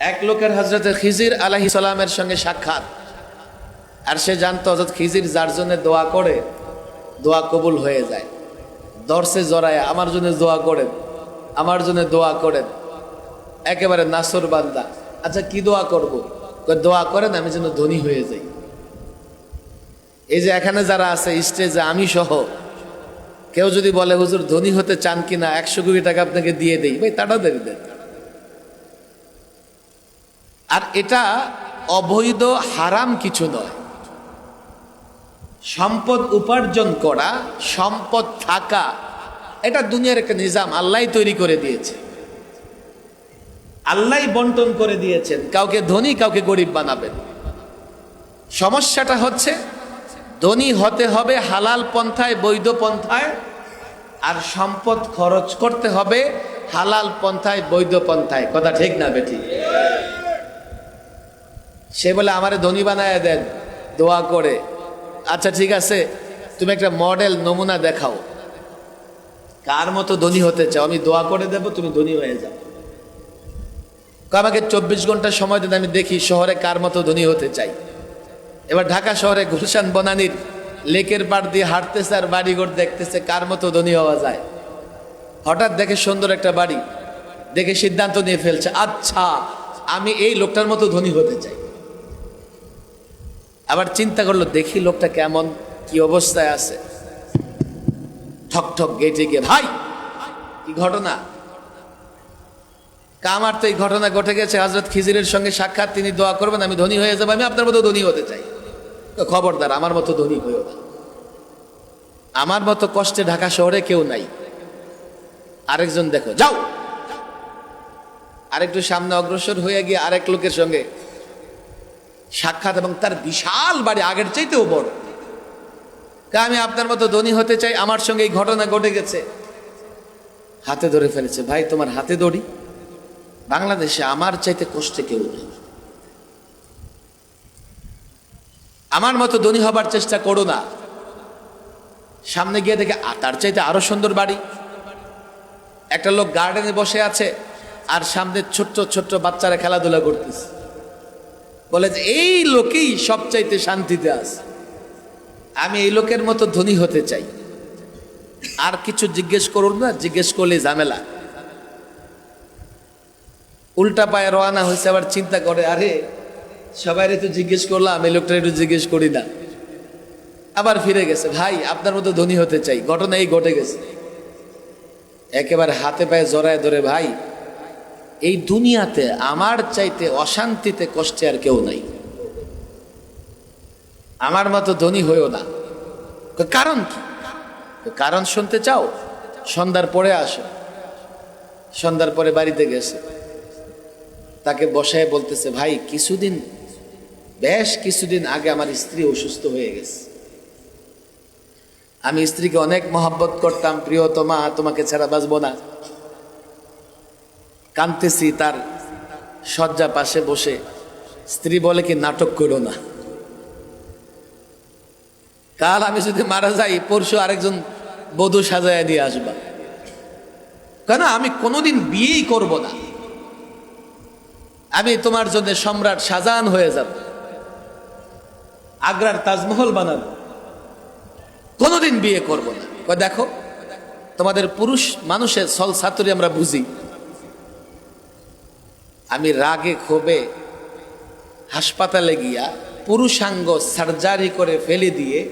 এক লোকের হজরত খিজির আলাহি সালামের সঙ্গে সাক্ষাৎ। আর সে জানতো হজরত খিজির যার জন্য দোয়া করে, দোয়া কবুল হয়ে যায়। দর্শে জড়ায়, আমার জন্য দোয়া করেন, আমার জন্য দোয়া করেন। একেবারে নাসর বান্দা আচ্ছা কি দোয়া করব? দোয়া করেন, আমি যেন ধনী হয়ে যাই। এই যে এখানে যারা আছে, স্টেজে আমি সহ, কেউ যদি বলে, হুজুর, ধনী হতে চান কিনা, একশো কোটি টাকা আপনাকে দিয়ে দেই। ভাই, তাড়াতাড়ি দেন। আর এটা অবৈধ, হারাম কিছু নয়। সম্পদ উপার্জন করা, সম্পদ থাকা, এটা দুনিয়ার একটা নিজাম, আল্লাহ তৈরি করে দিয়েছে। আল্লাহ বন্টন করে দিয়েছেন, কাউকে ধনী, কাউকে গরিব বানাবেন। সমস্যাটা হচ্ছে, ধনী হতে হবে হালাল পন্থায়, বৈধ পন্থায়, আর সম্পদ খরচ করতে হবে হালাল পন্থায়, বৈধ পন্থায়। কথা ঠিক না বেঠিক সে বলে, আমারে ধনী বানায় দেন, দোয়া করে। আচ্ছা ঠিক আছে, তুমি একটা মডেল নমুনা দেখাও। কার মতো ধনী হতে চাও? আমি দোয়া করে দেব, তুমি ধনী হয়ে যাও। আমাকে চব্বিশ ঘণ্টা সময় দেন, আমি দেখি শহরে কার মতো ধনী হতে চাই। এবার ঢাকা শহরে গুলশান বনানির লেকের পাড় দিয়ে হাঁটতেছে আর বাড়িঘর দেখতেছে কার মতো ধনী হওয়া যায়। হঠাৎ দেখে সুন্দর একটা বাড়ি, দেখে সিদ্ধান্ত নিয়ে ফেলছে আচ্ছা আমি এই লোকটার মতো ধনী হতে চাই। আবার চিন্তা করল, দেখি লোকটা কেমন, কি অবস্থায় আছে। ঠক ঠক গেটে গিয়ে, ভাই, কি ঘটনা? কা আমার তো এই ঘটনা ঘটে গেছে হজরত খিজিরের সঙ্গে সাক্ষাৎ, তিনি দোয়া করবেন, আমি ধনী হয়ে যাব, আমি আপনার মতো ধনী হতে চাই। তো খবরদার, আমার মতো ধনী হয়েও না। আমার মতো কষ্টে ঢাকা শহরে কেউ নাই। আরেকজন দেখো, যাও। আরেকটু সামনে অগ্রসর হয়ে গিয়ে আরেক লোকের সঙ্গে সাক্ষাৎ এবং তার বিশাল বাড়ি আগের চাইতেও বড়। আমি আপনার মতো ধনী হতে চাই, আমার সঙ্গে এই ঘটনা ঘটে গেছে। হাতে ধরে ফেলেছে, ভাই, তোমার হাতে দড়ি? বাংলাদেশে আমার চাইতে কষ্টে কেউ নেই। আমার মতো ধনী হবার চেষ্টা করো না। সামনে গিয়ে দেখে তার চাইতে আরও সুন্দর বাড়ি। একটা লোক গার্ডেনে বসে আছে, আর সামনে ছোট্ট ছোট্ট বাচ্চারা খেলাধুলা করতেছে। বলে যে, এই লোকেই সবচাইতে শান্তিতে আছে। আমি এই লোকের মতো ধনী হতে চাই। আর কিছু জিজ্ঞেস করুন না, জিজ্ঞেস করলে ঝামেলা। উল্টা পায়ে রওনা হয়েছে, আবার চিন্তা করে, আরে সবাই তো জিজ্ঞেস করলাম, এই লোকটা একটু জিজ্ঞেস করি না। আবার ফিরে গেছে, ভাই, আপনার মতো ধনী হতে চাই, ঘটনা এই ঘটে গেছে। একেবারে হাতে পায়ে জড়ায় ধরে, ভাই এই দুনিয়াতে আমার চাইতে অশান্তিতে কষ্টে আর কেউ নাই। আমার মতো ধনী হয়েও না। কারণ কি, কারণ শুনতে চাও? সন্ধ্যার পরে আসো। সন্ধ্যার পরে বাড়িতে গেছে। তাকে বসায় বলতেছে, ভাই, কিছুদিন, বেশ কিছুদিন আগে আমার স্ত্রী অসুস্থ হয়ে গেছে। আমি স্ত্রীকে অনেক মহব্বত করতাম, প্রিয়তমা, তোমাকে ছাড়া বাঁচবো না। কাঁদতেছি, তার শয্যা পাশে বসে। স্ত্রী বলে কি, নাটক করো না। কাল আমি যদি মারা যাই, পরশু আরেকজন বধূ সাজায় দিয়ে আসবা। কেন, আমি কোনোদিন বিয়েই করব না। আমি তোমার জন্য সম্রাট শাহজাহান হয়ে যাব। আগ্রার তাজমহল বানাব। কোনোদিন বিয়ে করব না। দেখো, তোমাদের পুরুষ মানুষের সল সাতুরি আমরা বুঝি। আমি রাগে ক্ষোভে হাসপাতালে গিয়া পুরুষাঙ্গ সার্জারি করে ফেলে দিয়ে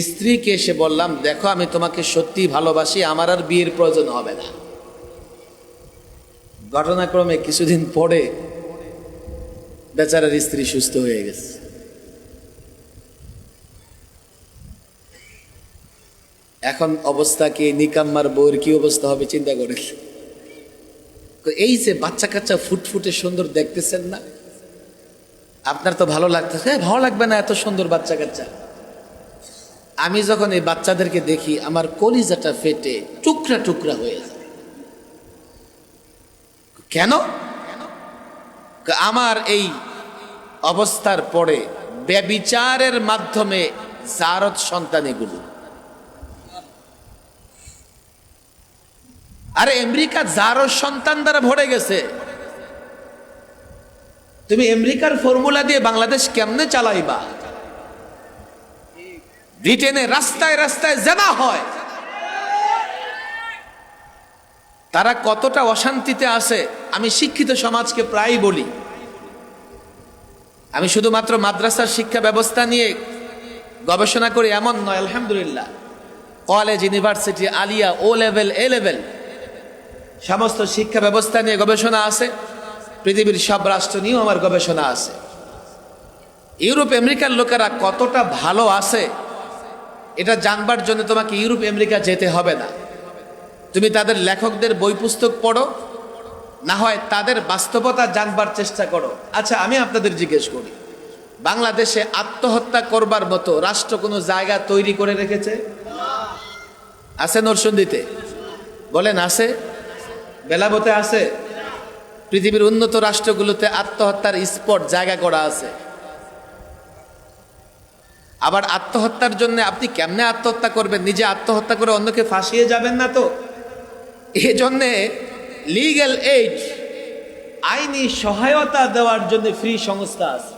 স্ত্রীকে এসে বললাম, দেখো, আমি তোমাকে সত্যি ভালোবাসি, আমার আর বিয়ের প্রয়োজন হবে না। ঘটনাক্রমে কিছুদিন পরে বেচারার স্ত্রী সুস্থ হয়ে গেছে। এখন অবস্থা কি? নিকাম্মার বউর কি অবস্থা হবে? চিন্তা করে এই যে বাচ্চা কাচ্চা ফুটফুটে সুন্দর দেখতেছেন না? আপনার তো ভালো লাগতেছে হ্যাঁ, ভালো লাগবে না এত সুন্দর বাচ্চা কাচ্চা। আমি যখন এই বাচ্চাদেরকে দেখি আমার কলিজাটা ফেটে টুকরা টুকরা হয়ে যায়। কেন? আমার এই অবস্থার পরে ব্যবিচারের মাধ্যমে জারত সন্তান এগুলো। আরে আমেরিকা জারো সন্তান দ্বারা ভরে গেছে। তুমি আমেরিকার ফর্মুলা দিয়ে বাংলাদেশ কেমনে চালাইবা? ব্রিটেনে রাস্তায় রাস্তায় জেনা হয়। তারা কতটা অশান্তিতে আছে, আমি শিক্ষিত সমাজকে প্রায়ই বলি। আমি শুধুমাত্র মাদ্রাসার শিক্ষা ব্যবস্থা নিয়ে গবেষণা করি, এমন নয়, আলহামদুলিল্লাহ। College, university, Alia O level A level সমস্ত শিক্ষা ব্যবস্থা নিয়ে গবেষণা আছে। পৃথিবীর সব রাষ্ট্র নিয়েও আমার গবেষণা আছে। ইউরোপ আমেরিকার লোকেরা কতটা ভালো আছে, এটা জানবার জন্য তোমাকে ইউরোপ আমেরিকা যেতে হবে না। তুমি তাদের লেখকদের বই পুস্তক পড়ো, না হয় তাদের বাস্তবতা জানবার চেষ্টা করো। আচ্ছা আমি আপনাদের জিজ্ঞেস করি, বাংলাদেশে আত্মহত্যা করবার মতো রাষ্ট্র কোনো জায়গা তৈরি করে রেখেছে? আছে নরসন্দিতে? বলেন, আছে? বেলাবতে আছে। পৃথিবীর উন্নত রাষ্ট্রগুলোতে আত্মহত্যার স্পট, জায়গা করা আছে। আবার আত্মহত্যার জন্য আপনি কেমনে আত্মহত্যা করবেন? নিজে আত্মহত্যা করে অন্যকে ফাঁসিয়ে যাবেন না তো? এই জন্যে লিগ্যাল এইড আইনি সহায়তা দেওয়ার জন্য ফ্রি সংস্থা আছে।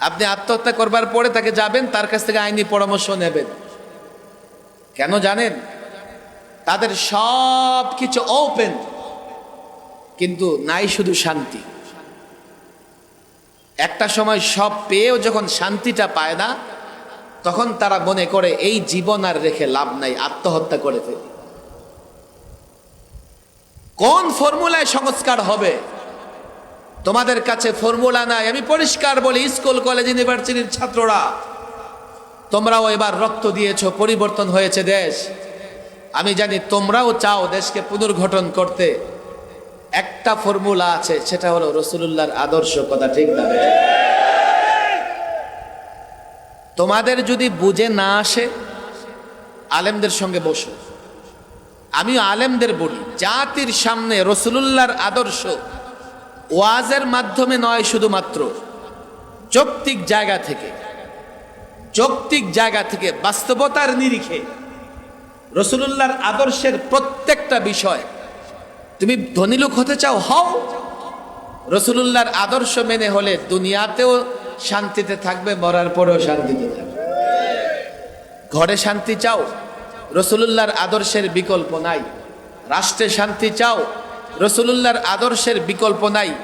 আপনি আত্মহত্যা করবার পরে তাকে যাবেন, তার কাছ থেকে আইনি পরামর্শ নেবেন। কেন জানেন? তাদের সব কিছু ওপেন কিন্তু নাই শুধু শান্তি। একটা সময় সব পেয়েও যখন শান্তিটা পায় না, তখন তারা মনে করে, এই জীবন আর রেখে লাভ নাই, আত্মহত্যা করে ফেলি। কোন ফর্মুলায় সংস্কার হবে? তোমাদের কাছে ফর্মুলা নাই। আমি পরিষ্কার বলি, স্কুল, কলেজ, ইউনিভার্সিটির ছাত্ররা, তোমরাও এবার রক্ত দিয়েছ, পরিবর্তন হয়েছে দেশ। আমি জানি তোমরাও চাও দেশকে পুনর্গঠন করতে। একটা ফর্মুলা আছে, সেটা হলো রসুলুল্লাহর আদর্শ কথা, ঠিক না? তোমাদের যদি বুঝে না আসে, আলেমদের সঙ্গে বসো। আমি আলেমদের বলি, জাতির সামনে রসুলুল্লাহর আদর্শ ওয়াজের মাধ্যমে নয় শুধুমাত্র, যৌক্তিক জায়গা থেকে, যৌক্তিক জায়গা থেকে বাস্তবতার নিরিখে। রসুলুল্লাহর আদর্শের প্রত্যেকটা বিষয়। তুমি ধনী লোক হতে চাও, হও। রসুলুল্লাহর আদর্শ মেনে হলে দুনিয়াতেও শান্তিতে থাকবে, মরার পরেও শান্তিতে থাকবে। ঘরে শান্তি চাও, রসুলুল্লাহর আদর্শের বিকল্প নাই। রাষ্ট্রে শান্তি চাও, রসুলুল্লাহর আদর্শের বিকল্প নাই।